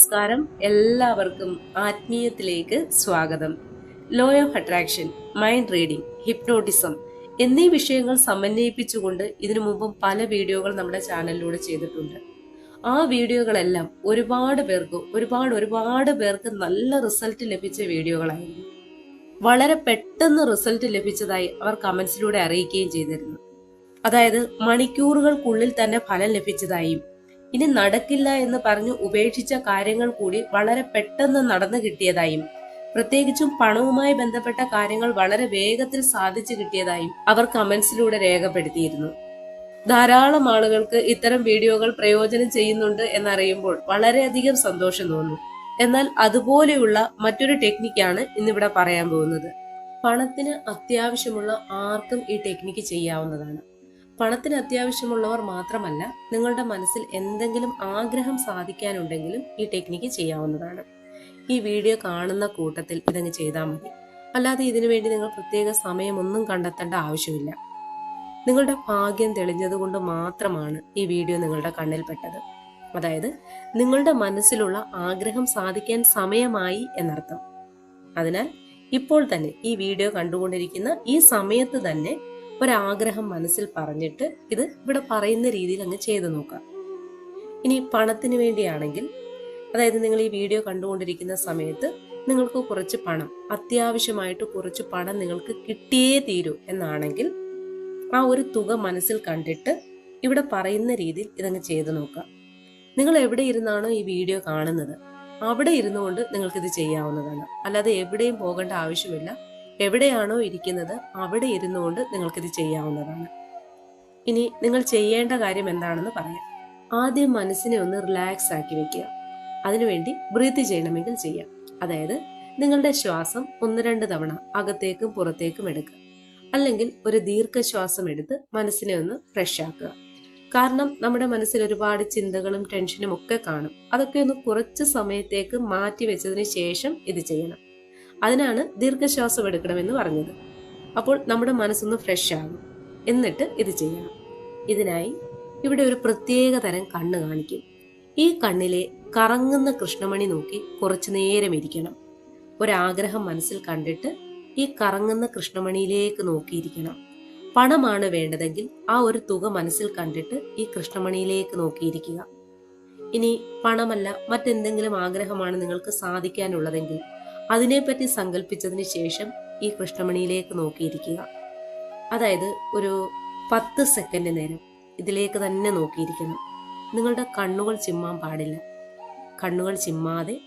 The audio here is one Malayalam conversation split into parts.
നമസ്കാരം. എല്ലാവർക്കും ആത്മീയത്തിലേക്ക് സ്വാഗതം. Law of attraction mind reading hypnotism എന്നീ വിഷയങ്ങൾ സമന്വയിപ്പിച്ചുകൊണ്ട് ഇതിനു മുമ്പും പല വീഡിയോകൾ നമ്മുടെ ചാനലിലൂടെ ചെയ്തിട്ടുണ്ട്. ആ വീഡിയോകളെല്ലാം ഒരുപാട് പേർക്ക് ഒരുപാട് ഒരുപാട് പേർക്ക് നല്ല റിസൾട്ട് ലഭിച്ച വീഡിയോകളായിരുന്നു. വളരെ പെട്ടെന്ന് റിസൾട്ട് ലഭിച്ചതായി അവർ കമന്റ്സിലൂടെ അറിയിക്കുകയും ചെയ്തിരുന്നു. അതായത് മണിക്കൂറുകൾക്കുള്ളിൽ തന്നെ ഫലം ലഭിച്ചതായും ഇനി നടക്കില്ല എന്ന് പറഞ്ഞു ഉപേക്ഷിച്ച കാര്യങ്ങൾ കൂടി വളരെ പെട്ടെന്ന് നടന്നു കിട്ടിയതായും പ്രത്യേകിച്ചും പണവുമായി ബന്ധപ്പെട്ട കാര്യങ്ങൾ വളരെ വേഗത്തിൽ സാധിച്ചു കിട്ടിയതായും അവർ കമന്റ്സിലൂടെ രേഖപ്പെടുത്തിയിരുന്നു. ധാരാളം ആളുകൾക്ക് ഇത്തരം വീഡിയോകൾ പ്രയോജനം ചെയ്യുന്നുണ്ട് എന്നറിയുമ്പോൾ വളരെയധികം സന്തോഷം തോന്നുന്നു എന്നാൽ അതുപോലെയുള്ള മറ്റൊരു ടെക്നിക്കാണ് ഇന്നിവിടെ പറയാൻ പോകുന്നത്. പണത്തിന് അത്യാവശ്യമുള്ള ആർക്കും ഈ ടെക്നിക്ക് ചെയ്യാവുന്നതാണ്. പണത്തിന് അത്യാവശ്യമുള്ളവർ മാത്രമല്ല നിങ്ങളുടെ മനസ്സിൽ എന്തെങ്കിലും ആഗ്രഹം സാധിക്കാനുണ്ടെങ്കിലും ഈ ടെക്നിക്ക് ചെയ്യാവുന്നതാണ്. ഈ വീഡിയോ കാണുന്ന കൂട്ടത്തിൽ ഇതങ്ങ് ചെയ്താൽ മതി. അല്ലാതെ ഇതിനു വേണ്ടി നിങ്ങൾ പ്രത്യേക സമയമൊന്നും കണ്ടെത്തേണ്ട ആവശ്യമില്ല. നിങ്ങളുടെ ഭാഗ്യം തെളിഞ്ഞതുകൊണ്ട് മാത്രമാണ് ഈ വീഡിയോ നിങ്ങളുടെ കണ്ണിൽപ്പെട്ടത്. അതായത് നിങ്ങളുടെ മനസ്സിലുള്ള ആഗ്രഹം സാധിക്കാൻ സമയമായി എന്നർത്ഥം. അതിനാൽ ഇപ്പോൾ തന്നെ ഈ വീഡിയോ കണ്ടുകൊണ്ടിരിക്കുന്ന ഈ സമയത്ത് തന്നെ ഒരാഗ്രഹം മനസ്സിൽ പറഞ്ഞിട്ട് ഇത് ഇവിടെ പറയുന്ന രീതിയിൽ അങ്ങ് ചെയ്തു നോക്കാം ഇനി പണത്തിന് വേണ്ടിയാണെങ്കിൽ അതായത് നിങ്ങൾ ഈ വീഡിയോ കണ്ടുകൊണ്ടിരിക്കുന്ന സമയത്ത് നിങ്ങൾക്ക് കുറച്ച് പണം അത്യാവശ്യമായിട്ട് കുറച്ച് പണം നിങ്ങൾക്ക് കിട്ടിയേ തീരൂ എന്നാണെങ്കിൽ ആ ഒരു തുക മനസ്സിൽ കണ്ടിട്ട് ഇവിടെ പറയുന്ന രീതിയിൽ ഇതങ്ങ് ചെയ്തു നോക്കാം നിങ്ങൾ എവിടെ ഇരുന്നാണോ ഈ വീഡിയോ കാണുന്നത്? അവിടെ ഇരുന്നുകൊണ്ട് നിങ്ങൾക്കിത് ചെയ്യാവുന്നതാണ്. അല്ലാതെ എവിടെയും പോകേണ്ട ആവശ്യമില്ല. എവിടെയാണോ ഇരിക്കുന്നത് അവിടെ ഇരുന്നുകൊണ്ട് നിങ്ങൾക്കിത് ചെയ്യാവുന്നതാണ്. ഇനി നിങ്ങൾ ചെയ്യേണ്ട കാര്യം എന്താണെന്ന് പറയാം. ആദ്യം മനസ്സിനെ ഒന്ന് റിലാക്സ് ആക്കി വെക്കുക. അതിനുവേണ്ടി ബ്രീത്ത് ചെയ്യണമെങ്കിൽ ചെയ്യാം. അതായത് നിങ്ങളുടെ ശ്വാസം ഒന്ന് രണ്ട് തവണ അകത്തേക്കും പുറത്തേക്കും എടുക്കുക. അല്ലെങ്കിൽ ഒരു ദീർഘശ്വാസം എടുത്ത് മനസ്സിനെ ഒന്ന് ഫ്രഷ് ആക്കുക. കാരണം നമ്മുടെ മനസ്സിൽ ഒരുപാട് ചിന്തകളും ടെൻഷനും ഒക്കെ കാണും. അതൊക്കെ ഒന്ന് കുറച്ച് സമയത്തേക്ക് മാറ്റി വെച്ചതിന് ശേഷം ഇത് ചെയ്യണം. അതിനാണ് ദീർഘശ്വാസം എടുക്കണമെന്ന് പറഞ്ഞത്. അപ്പോൾ നമ്മുടെ മനസ്സൊന്ന് ഫ്രഷ് ആകും എന്നിട്ട് ഇത് ചെയ്യണം ഇതിനായി ഇവിടെ ഒരു പ്രത്യേക തരം കണ്ണ് കാണിക്കും. ഈ കണ്ണിലെ കറങ്ങുന്ന കൃഷ്ണമണി നോക്കി കുറച്ചു നേരം ഇരിക്കണം. ഒരാഗ്രഹം മനസ്സിൽ കണ്ടിട്ട് ഈ കറങ്ങുന്ന കൃഷ്ണമണിയിലേക്ക് നോക്കിയിരിക്കണം. പണമാണ് വേണ്ടതെങ്കിൽ ആ ഒരു തുക മനസ്സിൽ കണ്ടിട്ട് ഈ കൃഷ്ണമണിയിലേക്ക് നോക്കിയിരിക്കുക. ഇനി പണമല്ല മറ്റെന്തെങ്കിലും ആഗ്രഹമാണ് നിങ്ങൾക്ക് സാധിക്കാനുള്ളതെങ്കിൽ അതിനെപ്പറ്റി സങ്കല്പിച്ചതിന് ശേഷം ഈ കൃഷ്ണമണിയിലേക്ക് നോക്കിയിരിക്കുക. അതായത് ഒരു പത്ത് സെക്കൻഡ് നേരം ഇതിലേക്ക് തന്നെ നോക്കിയിരിക്കണം. നിങ്ങളുടെ കണ്ണുകൾ ചിമ്മാൻ പാടില്ല. കണ്ണുകൾ ചിമ്മാതെ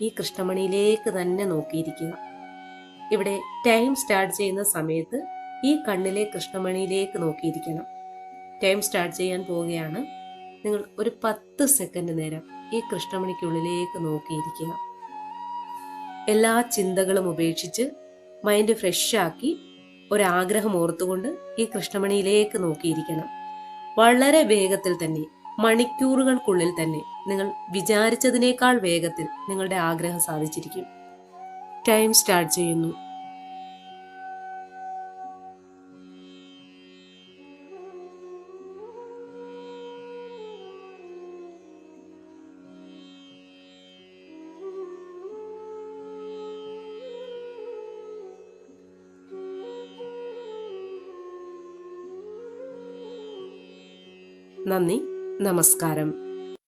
ഈ കൃഷ്ണമണിയിലേക്ക് തന്നെ നോക്കിയിരിക്കുക. ഇവിടെ ടൈം സ്റ്റാർട്ട് ചെയ്യുന്ന സമയത്ത് ഈ കണ്ണിലെ കൃഷ്ണമണിയിലേക്ക് നോക്കിയിരിക്കണം. ടൈം സ്റ്റാർട്ട് ചെയ്യാൻ പോവുകയാണ്. നിങ്ങൾ ഒരു പത്ത് സെക്കൻഡ് നേരം ഈ കൃഷ്ണമണിക്കുള്ളിലേക്ക് നോക്കിയിരിക്കുക. എല്ലാ ചിന്തകളും ഉപേക്ഷിച്ച് മൈൻഡ് ഫ്രഷ് ആക്കി ഒരാഗ്രഹം ഓർത്തുകൊണ്ട് ഈ കൃഷ്ണമണിയിലേക്ക് നോക്കിയിരിക്കണം. വളരെ വേഗത്തിൽ തന്നെ മണിക്കൂറുകൾക്കുള്ളിൽ തന്നെ നിങ്ങൾ വിചാരിച്ചതിനേക്കാൾ വേഗത്തിൽ നിങ്ങളുടെ ആഗ്രഹം സാധിച്ചിരിക്കും. ടൈം സ്റ്റാർട്ട് ചെയ്യുന്നു. നന്ദി നമസ്കാരം.